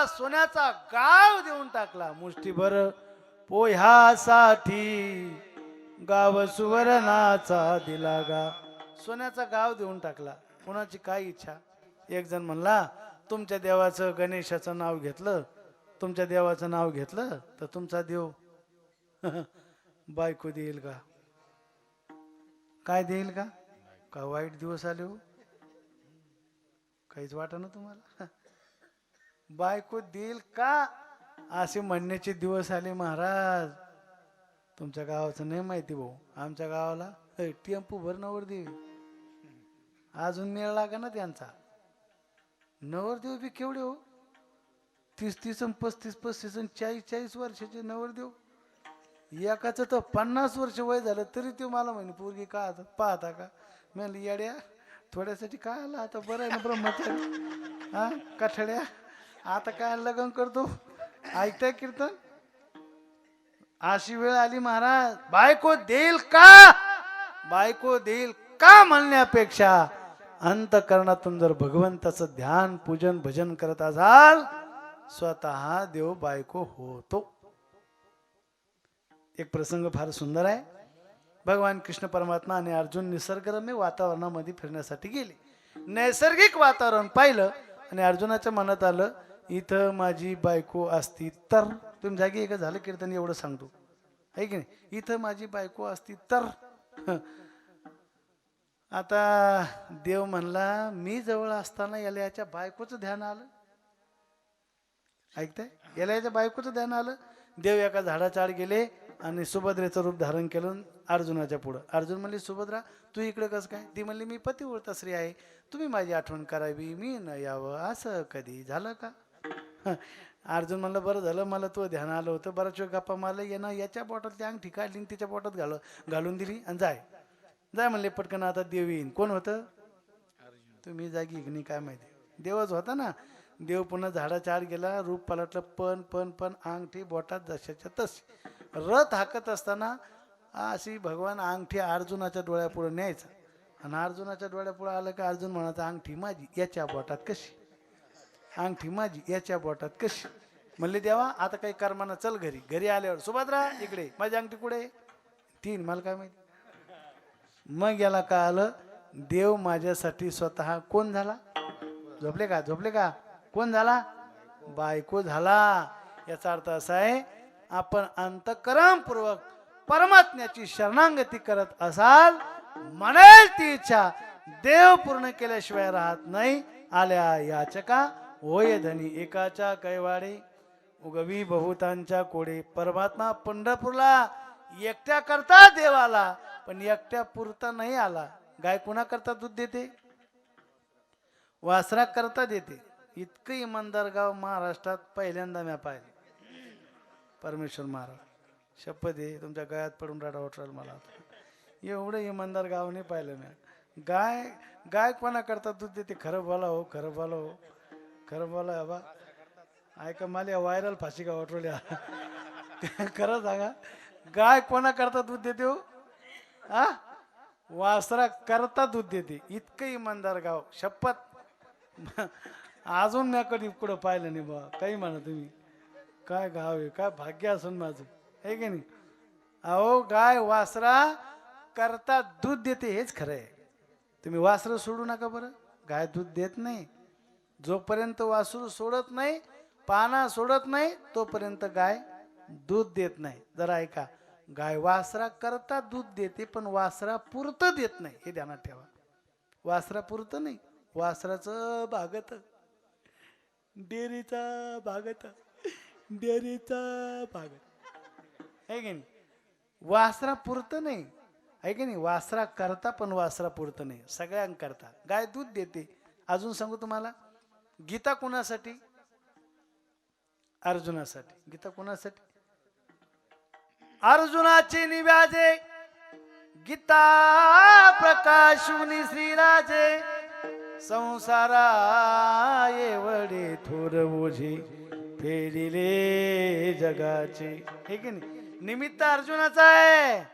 त्याला सोन्याचा गाव देऊन टाकला मुष्टीभर. पोह्यासाठी गाव सुवर्णाचा दिला गा सोन्याचा गाव देऊन टाकला. कोणाची काय इच्छा? एक जण म्हणला तुमच्या देवाचं गणेशाचं नाव घेतलं. तुमच्या देवाचं नाव घेतलं तर तुमचा देव बायको देईल का? काय देईल का? का वाईट दिवस आले हो? काहीच वाटत ना तुम्हाला? बायको देईल का? असे म्हणण्याचे दिवस आले महाराज. तुमच्या गावाचं नाही माहिती भाऊ. आमच्या गावाला ए, टेम्पो भर नवरदेव अजून मेळ लागा ना त्यांचा. नवरदेव बी केवढे हो. तीस तीस अन पस्तीस पस्तीस चाळीस चाळीस वर्षाचे नवरदेव एकाचं तर पन्नास वर्ष वय झालं तरी ते मला म्हणे पोरगी का आता? पाहता का? म्हणलं, येड्या थोड्यासाठी काय आला? आता बरं आहे ना ब्रह्मचारी. हा? कठड्या? आता काय लग्न करतो? ऐकताय कीर्तन? अशी वेळ आली महाराज. बायको देईल का? बायको देईल का म्हणण्यापेक्षा? अंतकरणातून जर भगवंताचं ध्यान पूजन भजन करत असाल स्वतः देव बायको होतो. एक प्रसंग फार सुंदर आहे. भगवान कृष्ण परमात्मा आणि अर्जुन निसर्गरम्य वातावरणामध्ये फिरण्यासाठी गेले. नैसर्गिक वातावरण पाहिलं आणि अर्जुनाच्या मनात आलं इथं माझी बायको असती तर तुम्ही जागी एक झालं कीर्तन एवढं सांगतो. आहे की नाही? इथं माझी बायको असती तर आता देव म्हणला मी जवळ असताना याला याच्या बायकोचं ध्यान आलं. ऐकताय? याला याच्या बायकोचं ध्यान आलं. देव एका झाडाच्या आड गेले आणि सुभद्रेचं रूप धारण केलं अर्जुनाच्या पुढं. अर्जुन म्हणले सुभद्रा तू इकडे कसं काय? ती म्हणली मी पतिव्रता स्त्री आहे. तुम्ही माझी आठवण करावी. मी न यावं. असं कधी झालं का? अर्जुन म्हणलं बरं झालं मला तो ध्यान आलं होतं. बराच वेळ गप्पा मारलं येणं याच्या पोटात त्या अंगठी काढली तिच्या बोटात घाल घालून दिली आणि जाय. जाय म्हणले पटकन आता देव येईन. कोण होतं? तुम्ही जागी नाही काय माहिती. देवच होता ना. देव पुन्हा झाडाच्या आड गेला रूप पलटलं पण पण पण अंगठी बोटात जशाच्या तशी. रथ हाकत असताना अशी भगवान अंगठी अर्जुनाच्या डोळ्यापुढे न्यायचा. आणि अर्जुनाच्या डोळ्यापुढे आलं का अर्जुन म्हणायचं अंगठी माझी याच्या बोटात कशी? अंगठी माझी याच्या बोटात कशी? म्हणले देवा आता काही कर्मानं चल घरी. घरी आल्यावर सुभद्रा इकडे. माझी अंगठी कुठे तीन मला काय माहिती? मग याला काय आलं देव माझ्यासाठी स्वतः कोण झाला? झोपले का? झोपले का? कोण झाला? बायको झाला. याचा अर्थ असा आहे आपण अंतकरणपूर्वक परमात्म्याची शरणागती करत असाल म्हणेल ती इच्छा देव पूर्ण केल्याशिवाय राहत नाही. आल्या याचका होय धनी एकाच्या कैवाडे उगवी बहुतांच्या कोडे. परमात्मा पंढरपूरला एकट्या करता देवाला पण एकट्या पुरता नाही आला. गाय कुणा करता दूध देते? वासरा करता देते. इतकं इमानदार गाव महाराष्ट्रात पहिल्यांदा मी पाहिले. परमेश्वर महाराज शपथ आहे तुमच्या गळ्यात पडून राडा वाटराल मला. एवढं इमानदार गाव नाही पाहिलं मी. गाय गाय कोणाकरता दूध देते? खरं बोला हो खरं बोला हो खरं बोला बा ऐका मला व्हायरल फाशी का वाटवल्या खरं सांगा. गाय कोणा करता दूध देते हो? हा वासरा करता दूध देते. इतकं इमानदार गाव. शपथ. अजून मी कधी कुठं पाहिलं नाही बा काही म्हणा तुम्ही. काय गाव आहे? काय भाग्य असून माझं. हे की नाही? अहो गाय वासरा करता दूध देते हेच खरं आहे. तुम्ही वासरं सोडू नका बरं. गाय दूध देत नाही. जोपर्यंत वासरू सोडत नाही पाना सोडत नाही तोपर्यंत गाय दूध देत नाही. जरा ऐका गाय वासरा करता दूध देते पण वासरा पुरतं देत नाही. हे ध्यानात ठेवा. वासरा पुरतं नाही वासराचं भागत. डेअरीचा भागत. डेअरीचा भागत. आहे की नाही? वासरा पुरतं नाही. आहे की नाही? वासरा करता पण वासरा पुरतं नाही. सगळ्यांकरता. गाय दूध देते. अजून सांगू तुम्हाला? गीता कुणासाठी? अर्जुनासाठी. गीता कुणासाठी? अर्जुनाचे निव्याजे. गीता प्रकाशुनी श्रीराजे. संसारा एवढे थोर ओझे फेरिले जगाचे. हे की नाही? निमित्त अर्जुनाचा आहे.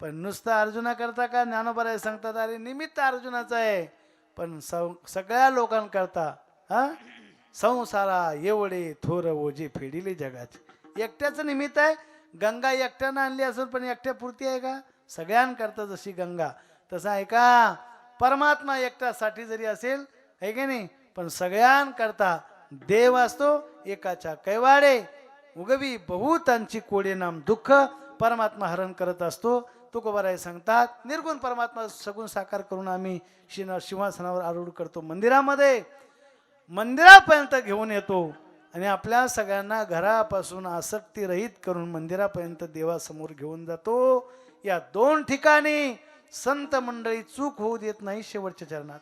पण नुसतं अर्जुना करता का? ज्ञानोबराय सांगतात अरे निमित्त अर्जुनाचं आहे. पण सव- सगळ्या लोकांकरता हा? संसारा एवढे थोर ओझे फेडिले जगाचे एकट्याचं निमित्त आहे. गंगा एकट्यानं आणली असेल पण एकट्या पुरती आहे का? सगळ्यांकरता जशी गंगा. तसं आहे का? परमात्मा एकट्यासाठी जरी असेल आहे की नाही? पण सगळ्यांकरता देव असतो एकाच्या कैवाडे. उगवी बहुतांची कोडे नाम दुःख परमात्मा हरण करत असतो. तुकोबाराय सांगतात निर्गुण परमात्मा सगुण साकार करून आम्ही शिना सिंहासनावर आरूढ करतो. मंदिरामध्ये मंदिरापर्यंत घेऊन येतो आणि आपल्या सगळ्यांना घरापासून आसक्ती रहित करून मंदिरापर्यंत देवासमोर घेऊन जातो. या दोन ठिकाणी संत मंडळी चूक होऊ देत नाही शेवटच्या चरणात.